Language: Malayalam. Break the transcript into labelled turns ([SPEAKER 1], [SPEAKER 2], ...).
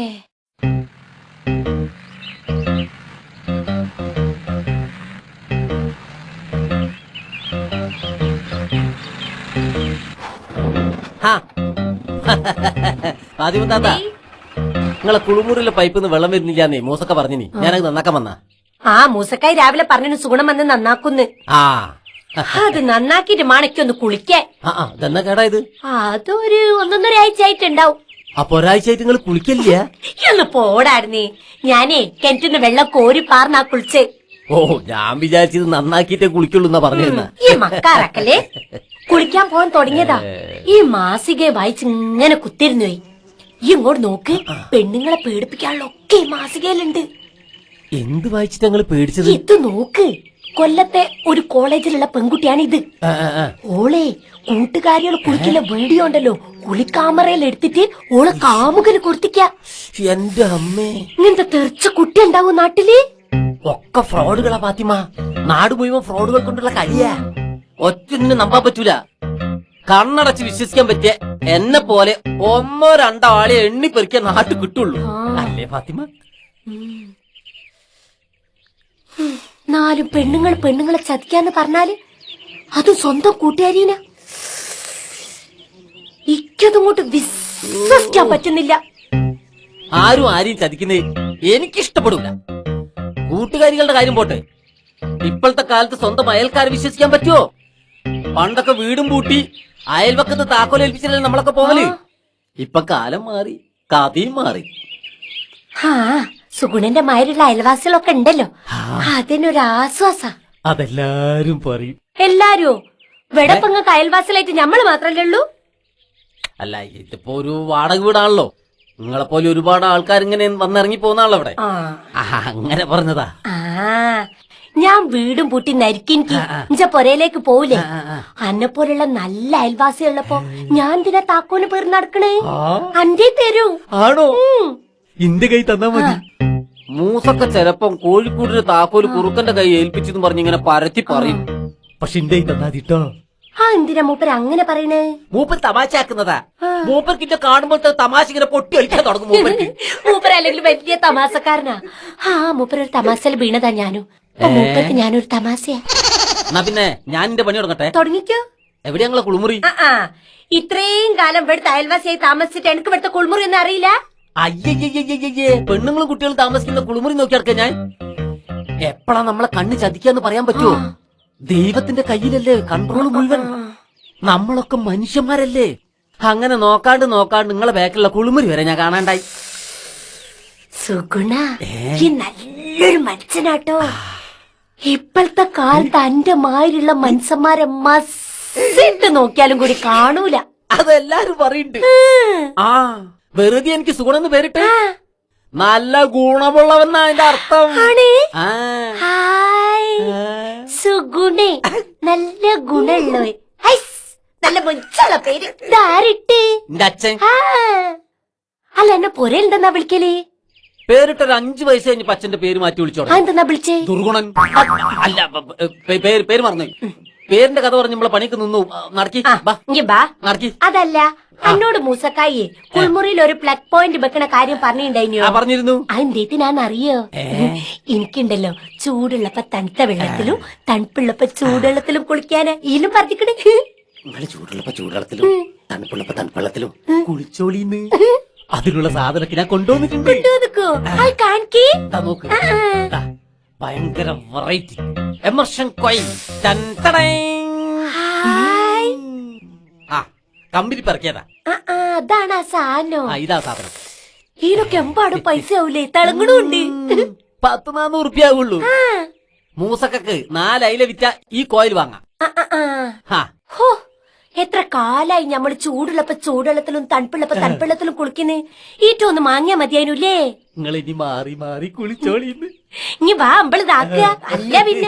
[SPEAKER 1] ഹാ. ആദ്യം താത്ത നിങ്ങളെ കുളിമുറിയിലെ പൈപ്പിൽ നിന്ന് വെള്ളം വരുന്നില്ലാന്നേ മൂസക്ക പറഞ്ഞിനി. ഞാനത് നന്നാക്കാൻ വന്ന.
[SPEAKER 2] ആ മൂസക്കായി രാവിലെ പറഞ്ഞു സുഗുണം വന്ന് നന്നാക്കുന്നു.
[SPEAKER 1] ആ.
[SPEAKER 2] അത് നന്നാക്കിട്ട് മാണയ്ക്കൊന്ന് കുളിക്കാൻ.
[SPEAKER 1] കേടായത്
[SPEAKER 2] അതൊരു ഒന്നൊന്നര ആഴ്ച ആയിട്ടുണ്ടാവും.
[SPEAKER 1] അപ്പൊ ഒരാഴ്ചയായിട്ട് നിങ്ങൾ കുളിക്കില്ല
[SPEAKER 2] ഒന്ന് പോടായിരുന്നേ. ഞാനേ കിണറ്റിന്ന് വെള്ളം കോരി പാർന്നാ കുളിച്ച്.
[SPEAKER 1] ഓ ഞാൻ വിചാരിച്ചത് നന്നാക്കിട്ടേ കുളിക്കുള്ളൂ എന്നാ പറഞ്ഞിരുന്ന.
[SPEAKER 2] ഈ മക്കാറക്കല്ലേ? കുളിക്കാൻ പോകാൻ തുടങ്ങിയതാ. ഈ മാസികയെ വായിച്ച് ഇങ്ങനെ കുത്തിരുന്നു പോയി. ഈ ഇങ്ങോട്ട് നോക്ക് പെണ്ണുങ്ങളെ പേടിപ്പിക്കാനുള്ള ഒക്കെ മാസികയിലുണ്ട്.
[SPEAKER 1] എന്ത് വായിച്ചിട്ട് ഞങ്ങൾ പേടിച്ചത്?
[SPEAKER 2] ഇത് നോക്ക്. കൊല്ലത്തെ ഒരു കോളേജിലുള്ള പെൺകുട്ടിയാണ് ഇത്. ഓളെ കൂട്ടുകാരികൾ കുളിക്കുന്ന വീഡിയോ ഉണ്ടല്ലോ കുളിക്കാമറയിൽ എടുത്തിട്ട് ഓളെ കാമുകന് കൊടുത്തിക്ക
[SPEAKER 1] എന്റെ അമ്മേ.
[SPEAKER 2] ഇങ്ങനത്തെ തെറിച്ച കുട്ടി ഉണ്ടാവും നാട്ടിൽ?
[SPEAKER 1] ഒക്കെ ഫ്രോഡുകളാ ഫാത്തിമ. നാട് മുഴുവൻ ഫ്രോഡുകൾ കൊണ്ടുള്ള കളിയാ. ഒറ്റൊന്നും നമ്പാൻ പറ്റൂല. കണ്ണടച്ച് വിശ്വസിക്കാൻ പറ്റിയ എന്നെ പോലെ ഒന്നോ രണ്ടോ ആളെ എണ്ണി പെറുക്കിയ നാട്ടിൽ കിട്ടുള്ളൂ അല്ലേ ഫാത്തിമ?
[SPEAKER 2] നാലും പെണ്ണുങ്ങൾ പെണ്ണുങ്ങളെ ചതിക്കാന്ന് പറഞ്ഞാൽ അത് സ്വന്തം കൂട്ടുകാരീന? ഇക്കതങ്ങോട്ട് വിശ്വസിക്കാൻ പറ്റുന്നില്ല.
[SPEAKER 1] ആരും ആരെയും ചതിക്കുന്നേ എനിക്കിഷ്ടപ്പെടില്ല കൂട്ടുകാരികളുടെ കാര്യം പോട്ടെ. ഇപ്പോഴത്തെ കാലത്ത് സ്വന്തം അയൽക്കാരെ വിശ്വസിക്കാൻ പറ്റുമോ പണ്ടൊക്കെ വീടും പൂട്ടി അയൽവക്കത്ത് താക്കോൽ ഏൽപ്പിച്ചില്ലേ നമ്മളൊക്കെ പോവൽ? ഇപ്പൊ കാലം മാറി കഥയും മാറി.
[SPEAKER 2] ആ. സുഗുണന്റെ മാരുള്ള അയൽവാസികളൊക്കെ ഉണ്ടല്ലോ. അതിനൊരു ആശ്വാസ
[SPEAKER 1] അതെല്ലാരും പറയും.
[SPEAKER 2] എല്ലാരും? വെടപ്പങ്ങൾക്ക് അയൽവാസികളായിട്ട് ഞമ്മൾ മാത്രല്ലേ ഉള്ളൂ?
[SPEAKER 1] അല്ല ഇതിപ്പോ ഒരു വാടക വീടാണല്ലോ. നിങ്ങളെ പോലെ ഒരുപാട് ആൾക്കാർ ഇങ്ങനെ വന്നിറങ്ങി പോന്നാണല്ലോ അവിടെ അങ്ങനെ പറഞ്ഞതാ.
[SPEAKER 2] ഞാൻ വീടും പൂട്ടി നരിക്കിനിക്ക് ഇഞ്ച പൊരയിലേക്ക് പോവില്ലേ? അന്നെ പോലുള്ള നല്ല അയൽവാസിയുള്ളപ്പോ ഞാൻ എന്തിനാ താക്കോന് പേർ നടക്കണേ. അന്റെ തരൂ.
[SPEAKER 1] ആണോ? ഇന്റെ കൈ തന്നാ മതി. മൂസൊക്കെ ചെലപ്പം കോഴിക്കൂടിന് താക്കോൽ കുറുക്കന്റെ കൈ ഏൽപ്പിച്ചെന്ന് പറഞ്ഞ് ഇങ്ങനെ പരത്തി പറയും. പക്ഷെ ഇന്റെ കൈ
[SPEAKER 2] ആ എന്തിനാ മൂപ്പർ അങ്ങനെ പറയണേ?
[SPEAKER 1] മൂപ്പർ തമാശാക്കുന്നതാ മൂപ്പർക്ക് ഇന്നെ കാണുമ്പോഴത്തെ തമാശ ഇങ്ങനെ പൊട്ടി കളിക്കാൻ തുടങ്ങും മൂപ്പർ
[SPEAKER 2] മൂപ്പര് അല്ലെങ്കിൽ വലിയ തമാശക്കാരനാ. ആ മൂപ്പർ ഒരു തമാശയിൽ വീണതാ ഞാനും. മൂപ്പർക്ക് ഞാനൊരു തമാശയാ.
[SPEAKER 1] എന്നാ പിന്നെ ഞാൻ എന്റെ പണി തുടങ്ങട്ടെ?
[SPEAKER 2] തുടങ്ങിക്കോ.
[SPEAKER 1] എവിടെ ഞങ്ങളെ കുളിമുറി?
[SPEAKER 2] ഇത്രയും കാലം ഇവിടുത്തെ അയൽവാസിയായി താമസിച്ചിട്ട് എനിക്ക് ഇവിടുത്തെ കുളിമുറി ഒന്നും അറിയില്ല.
[SPEAKER 1] അയ്യയ്യയ്യയ്യേ പെണ്ണുങ്ങളും കുട്ടികളും താമസിക്കുന്ന കുളിമുറി നോക്കി നടക്ക ഞാൻ. എപ്പോഴാ നമ്മളെ കണ്ണ് ചതിക്കാന്ന് പറയാൻ പറ്റുമോ ദൈവത്തിന്റെ കയ്യിലല്ലേ കൺട്രോൾ മുഴുവൻ. നമ്മളൊക്കെ മനുഷ്യന്മാരല്ലേ. അങ്ങനെ നോക്കാണ്ട് നോക്കാണ്ട് നിങ്ങളെ ബാക്കിലുള്ള കുളിമുറി വരെ ഞാൻ കാണാണ്ടായി.
[SPEAKER 2] സുഗുണ നല്ലൊരു മനുഷ്യനാട്ടോ. ഇപ്പോഴത്തെ കാലത്ത് അന്റെ മാതിരിയുള്ള മനുഷ്യന്മാരെ മസിട്ട് നോക്കിയാലും കൂടി കാണൂല.
[SPEAKER 1] അതെല്ലാരും പറയുന്നുണ്ട് ആ. വെറുതെ എനിക്ക് സുഗുണെന്ന് പേരിട്ട്? നല്ല ഗുണമുള്ളവെന്നാ അതിന്റെ അർത്ഥം.
[SPEAKER 2] സുഗുണേ. നല്ല ഗുണുള്ളവ നല്ല പേര്. ഇതാരിട്ട്?
[SPEAKER 1] അച്ഛൻ.
[SPEAKER 2] അല്ല എന്നെ പൊരയിലുണ്ടെന്നാ വിളിക്കൽ?
[SPEAKER 1] പേരിട്ടൊരു അഞ്ചു വയസ്സ് കഴിഞ്ഞ് അച്ഛന്റെ പേര് മാറ്റി
[SPEAKER 2] വിളിച്ചോളൂ എന്താ വിളിച്ചേ?
[SPEAKER 1] ദുർഗുണൻ. അല്ല പേര് പേര് മറന്നു. പേരിന്റെ കഥ പറഞ്ഞ് നമ്മളെ പണിക്ക് നിന്നു. നടക്കി. നടക്കി.
[SPEAKER 2] അതല്ല എന്നോട് മൂസക്കായി കുൾമുറിയിൽ ഒരു പ്ലഗ് പോയിന്റ് വെക്കണ കാര്യം പറഞ്ഞിട്ടുണ്ടായിനോ
[SPEAKER 1] ആ പറഞ്ഞിരുന്നു.
[SPEAKER 2] അതെന്തേത്തിനാന്നറിയോ? എനിക്കുണ്ടല്ലോ ചൂടുള്ളപ്പോ തണുത്ത വെള്ളത്തിലും തണുപ്പുള്ളപ്പോ ചൂടുവെള്ളത്തിലും കുളിക്കാന്. ഇതിലും പറഞ്ഞിക്കണേ.
[SPEAKER 1] നിങ്ങൾ ചൂടുള്ളപ്പോ ചൂടുവെള്ളത്തിലും തണുപ്പുള്ളപ്പോ തണുപ്പുള്ളത്തിലും കുളിച്ചോളിന്ന്. അതിനുള്ള സാധനത്തിനാ കൊണ്ടുവന്നിട്ടുണ്ട്.
[SPEAKER 2] നിക്കോ അത് കാണിക്കേ.
[SPEAKER 1] നോക്ക്. ഭയങ്കര വെറൈറ്റി എമർഷൻ കൊയ് ടൻ ടടൈ. ആ കമ്പനി പറക്കിയതാ.
[SPEAKER 2] അതാണ് ആ സാധനം.
[SPEAKER 1] ഇതാ സാധനം.
[SPEAKER 2] ഈനൊക്കെ എമ്പാടും പൈസ ആവൂലേ? തിളങ്ങണുണ്ട്.
[SPEAKER 1] പത്ത് നാന്നൂറ് റുപ്യ ആവുള്ളൂ. മൂസക്കക്ക് നാലയില വിറ്റ ഈ കോയിൽ വാങ്ങാം. ഹോ.
[SPEAKER 2] എത്ര കാലായി നമ്മൾ ചൂടുള്ളപ്പോ ചൂടുവെള്ളത്തിലും തണുപ്പുള്ളപ്പോ തണുപ്പുള്ളത്തിലും കുളിക്കുന്നേ. ഈറ്റൊന്ന് മാങ്ങിയാ മതിയായിരുന്നല്ലേ
[SPEAKER 1] നിങ്ങൾ ഇനി മാറി മാറി കുളിച്ചോളിന്ന്.
[SPEAKER 2] ഇനി വാ അമ്പളിതാക്കുക അല്ല പിന്നെ.